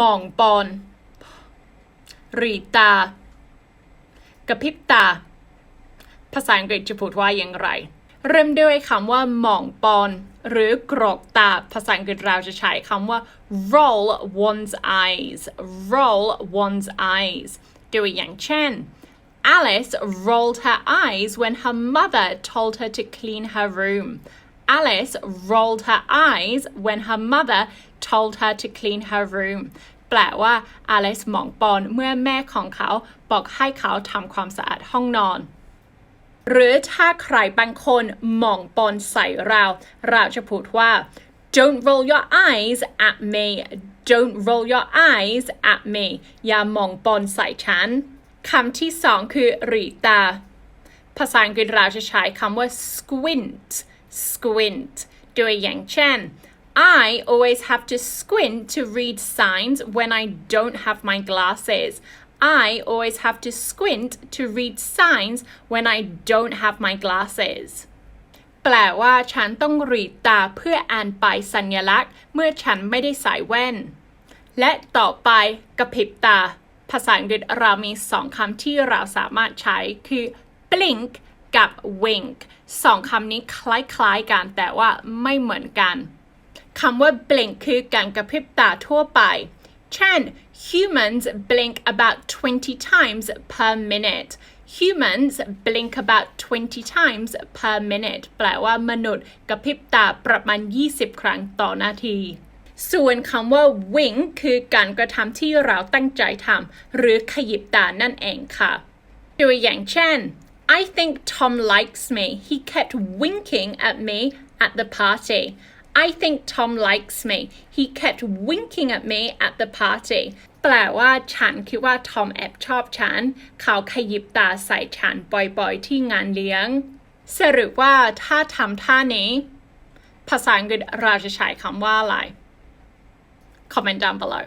มองปอน รีตา กระพริบตา ภาษาอังกฤษจะพูดว่าอย่างไร เริ่มด้วยคำว่าหมองปอน หรือกรอกตา ภาษาอังกฤษเราจะใช้คำว่า roll one's eyes roll one's eyes ตัวอย่างเช่น Alice rolled her eyes when her mother told her to clean her room. Alice rolled her eyes when her mother told her to clean her room. แปลว่า Alice หมองปอนเมื่อแม่ของเขาบอกให้เขาทำความสะอาดห้องนอน หรือถ้าใครบางคนมองปอนใส่เรา เราจะพูดว่า don't roll your eyes at me don't roll your eyes at me อย่ามองปอนใส่ฉันคำที่สองคือรีตา ภาษาอังกฤษเราจะใช้คำว่า squint squint ตัวอย่างเช่น I always have to squint to read signs when I don't have my glasses. I always have to squint to read signs when I don't have my glasses. แปลว่าฉันต้องรีดตาเพื่ออ่านไปสัญลักษณ์ เมื่อฉันไม่ได้ใส่แว่น และต่อไปกระพริบตา ภาษาอังกฤษเรามีสองคำที่เราสามารถใช้คือ blink กับ wink สองคำนี้คล้ายๆกันแต่ว่าไม่เหมือนกัน คำว่า blink คือการกระพริบตาทั่วไป เช่น humans blink about 20 times per minute humans blink about 20 times per minute แปลว่ามนุษย์กระพริบตาประมาณ 20 ครั้งต่อนาทีส่วนคำว่า wink คือการกระทำที่เราตั้งใจทำหรือขยิบตานั่นเองค่ะ ตัวอย่างเช่น I think Tom likes me. He kept winking at me at the party. I think Tom likes me. He kept winking at me at the party. แปลว่าฉันคิดว่าทอมแอบชอบฉัน เขาขยิบตาใส่ฉันบ่อยๆ ที่งานเลี้ยง สรุปว่าถ้าทำท่านี้ ภาษาอังกฤษเราจะใช้คำว่าอะไร Comment down below.